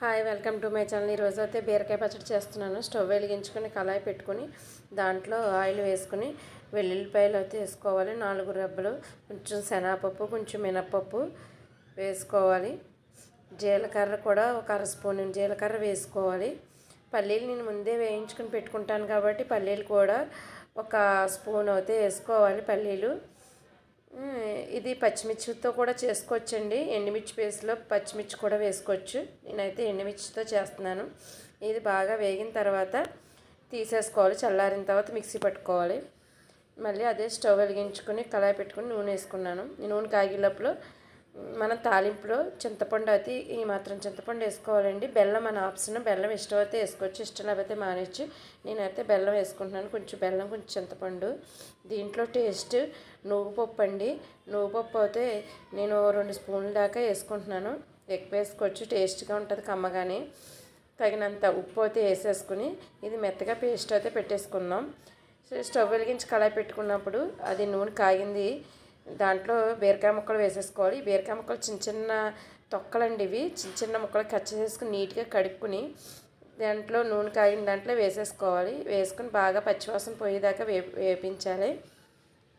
Hi welcome to my channel. ఈరోజు అయితే బీరకాయ పచ్చడి చేస్తున్నాను. స్టవ్ వెలిగించుకొని కళాయి పెట్టుకొని దాంట్లో ఆయిల్ వేసుకొని వెల్లుల్లిపాయలు అయితే వేసుకోవాలి. నాలుగు రెబ్బలు కొంచెం శనగపప్పు కొంచెం మినప్పప్పు వేసుకోవాలి. జీలకర్ర కూడా ఒక అర స్పూన్ జీలకర్ర వేసుకోవాలి. పల్లీలు నేను ముందే వేయించుకొని పెట్టుకుంటాను కాబట్టి పల్లీలు కూడా ఒక స్పూన్ అయితే వేసుకోవాలి పల్లీలు. ఇది పచ్చిమిర్చితో కూడా చేసుకోవచ్చండి. ఎండుమిర్చి పేస్ట్లో పచ్చిమిర్చి కూడా వేసుకోవచ్చు. నేనైతే ఎండుమిర్చితో చేస్తున్నాను. ఇది బాగా వేగిన తర్వాత తీసేసుకోవాలి. చల్లారిన తర్వాత మిక్సీ పట్టుకోవాలి. మళ్ళీ అదే స్టవ్ వెలిగించుకొని కళాయి పెట్టుకుని నూనె వేసుకున్నాను. ఈ నూనె కాగిలోపల మన తాలింపులో చింతపండు అయితే ఈ మాత్రం చింతపండు వేసుకోవాలండి. బెల్లం మన ఆప్షన్. బెల్లం ఇష్టం అయితే వేసుకోవచ్చు ఇష్టం లేకపోతే మానేచ్చు నేనైతే బెల్లం వేసుకుంటున్నాను. కొంచెం బెల్లం కొంచెం చింతపండు. దీంట్లో టేస్ట్ నువ్వు పప్పు అండి. నువ్వు పప్పు అయితే నేను రెండు స్పూన్ల దాకా వేసుకుంటున్నాను. ఎక్కువ వేసుకోవచ్చు. టేస్ట్గా ఉంటుంది కమ్మగానే. తగినంత ఉప్పు అయితే వేసేసుకుని ఇది మెత్తగా పేస్ట్ అయితే పెట్టేసుకుందాం. స్టవ్ వెలిగించి కళాయి పెట్టుకున్నప్పుడు అది నూనె కాగింది. దాంట్లో బీరకాయ ముక్కలు వేసేసుకోవాలి. బీరకాయ ముక్కలు చిన్న చిన్న తొక్కలండి ఇవి. చిన్న చిన్న ముక్కలు కట్ చేసుకుని నీట్గా కడుక్కుని దాంట్లో నూనె కాగిన దాంట్లో వేసేసుకోవాలి. వేసుకుని బాగా పచ్చివాసన పోయేదాకా వే వేపించాలి.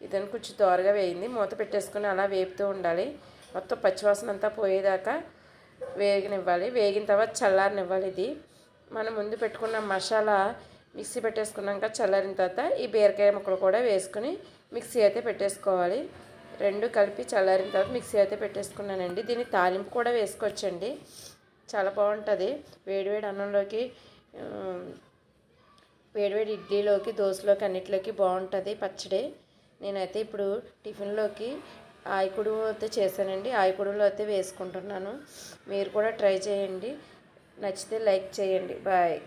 ఇదని కొంచెం దోరగా వేయింది. మూత పెట్టేసుకుని అలా వేపుతూ ఉండాలి. మొత్తం పచ్చివాసన అంతా పోయేదాకా వేగనివ్వాలి. వేగిన తర్వాత చల్లారనివ్వాలి ఇది. మనం ముందు పెట్టుకున్న మసాలా మిక్సీ పెట్టేసుకున్నాక చల్లారిన తర్వాత ఈ బీరకాయ ముక్కలు కూడా వేసుకుని మిక్సీ అయితే పెట్టేసుకోవాలి. రెండు కలిపి చల్లారిన తర్వాత మిక్సీ అయితే పెట్టేసుకున్నానండి. దీన్ని తాలింపు కూడా వేసుకోవచ్చండి. చాలా బాగుంటుంది. వేడివేడి అన్నంలోకి వేడివేడి ఇడ్లీలోకి దోశలోకి అన్నిటిలోకి బాగుంటుంది పచ్చడి. నేనైతే ఇప్పుడు టిఫిన్లోకి ఆయకుడు అయితే చేశానండి. ఆయకుడులో అయితే వేసుకుంటున్నాను. మీరు కూడా ట్రై చేయండి. నచ్చితే లైక్ చేయండి. బాయ్.